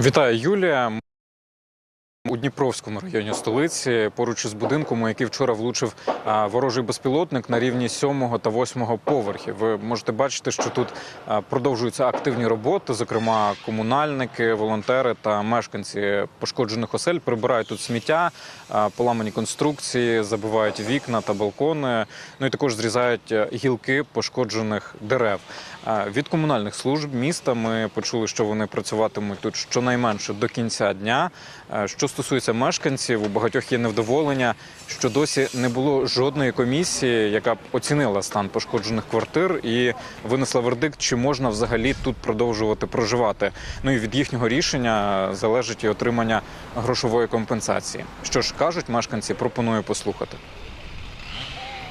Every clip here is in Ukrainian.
Вітаю, Юлія. У Дніпровському районі столиці поруч із будинком, у який вчора влучив ворожий безпілотник на рівні сьомого та восьмого поверхів. Ви можете бачити, що тут продовжуються активні роботи. Зокрема, комунальники, волонтери та мешканці пошкоджених осель прибирають тут сміття, поламані конструкції, забивають вікна та балкони. Ну і також зрізають е, гілки пошкоджених дерев. Від комунальних служб міста ми почули, що вони працюватимуть тут щонайменше до кінця дня. Що стосується мешканців, у багатьох є невдоволення, що досі не було жодної комісії, яка б оцінила стан пошкоджених квартир і винесла вердикт, чи можна взагалі тут продовжувати проживати. Ну і від їхнього рішення залежить і отримання грошової компенсації. Що ж кажуть мешканці, пропоную послухати.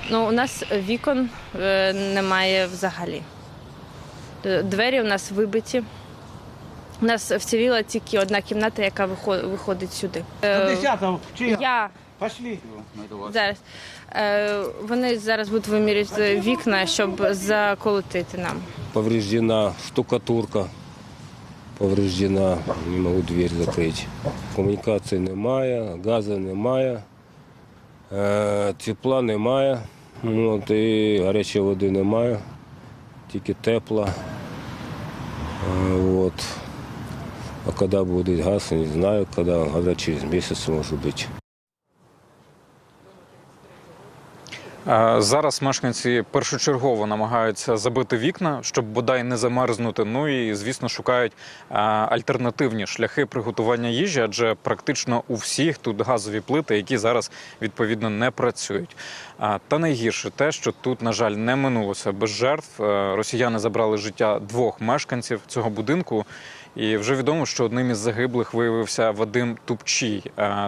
Ну, у нас вікон е, немає взагалі. Двері у нас вибиті. У нас вціліла тільки одна кімната, яка виходить сюди. Е, 10 чья? Я Пошли. зараз. Е, Вони зараз будуть вимірювати вікна, щоб заколотити нам. Повреждена штукатурка, повреждена, не можу двері закрити. Комунікації немає, газу немає, е, тепла немає, от, і гарячої води немає, тільки тепла. От. А коли буде газ, не знаю, коли, коли через місяць може бути. Е, Зараз мешканці першочергово намагаються забити вікна, щоб бодай не замерзнути. Ну і звісно шукають альтернативні шляхи приготування їжі, адже практично у всіх тут газові плити, які зараз відповідно не працюють. Та найгірше те, що тут, на жаль, не минулося без жертв. Е, Росіяни забрали життя двох мешканців цього будинку. І вже відомо, що одним із загиблих виявився Вадим Тупчій.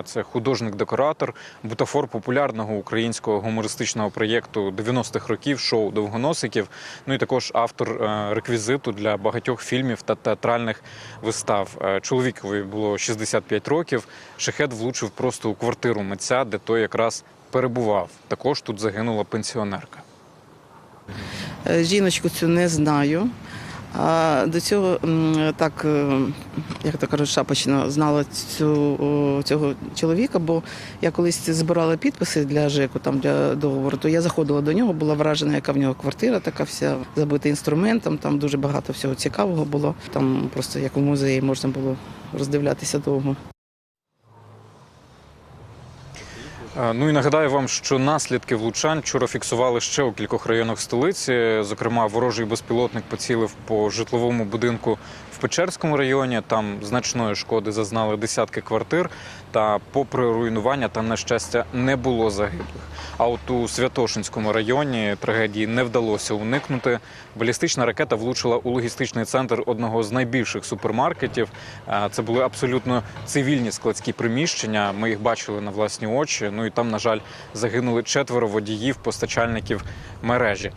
Це художник-декоратор, бутафор популярного українського гумористичного проєкту 90-х років шоу Довгоносиків. Ну і також автор е, реквізиту для багатьох фільмів та театральних вистав. Е, Чоловікові було 65 років. Шахет влучив просто у квартиру митця, де той якраз перебував. Також тут загинула пенсіонерка. Е, Жіночку цю не знаю. А до цього так, е, як то кажуть, шапочно знала цю, цього чоловіка, бо я колись збирала підписи для ЖЕКу, там для договору, то я заходила до нього, була вражена, яка в нього квартира, така вся забита інструментом, там дуже багато всього цікавого було. Там просто як в музеї можна було роздивлятися довго. Е, Ну і нагадаю вам, що наслідки влучань вчора фіксували ще у кількох районах столиці. Зокрема, ворожий безпілотник поцілив по житловому будинку Печерському районі. Там значної шкоди зазнали десятки квартир. Та, попри руйнування, там на щастя не було загиблих. А от у Святошинському районі трагедії не вдалося уникнути. Балістична ракета влучила у логістичний центр одного з найбільших супермаркетів. Це були абсолютно цивільні складські приміщення. Ми їх бачили на власні очі. Ну і там, на жаль, загинули четверо водіїв, постачальників мережі.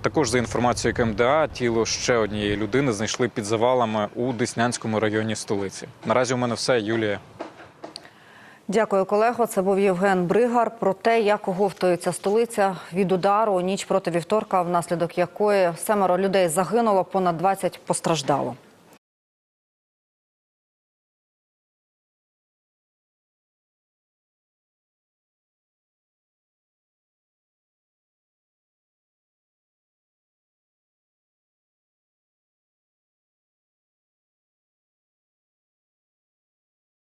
Також за інформацією КМДА, тіло ще однієї людини знайшли під завалами у Деснянському районі столиці. Наразі у мене все, Юлія. Дякую, колего. Це був Євген Бригар про те, як оговтується столиця від удару ніч проти вівторка, внаслідок якої семеро людей загинуло, понад 20 постраждало.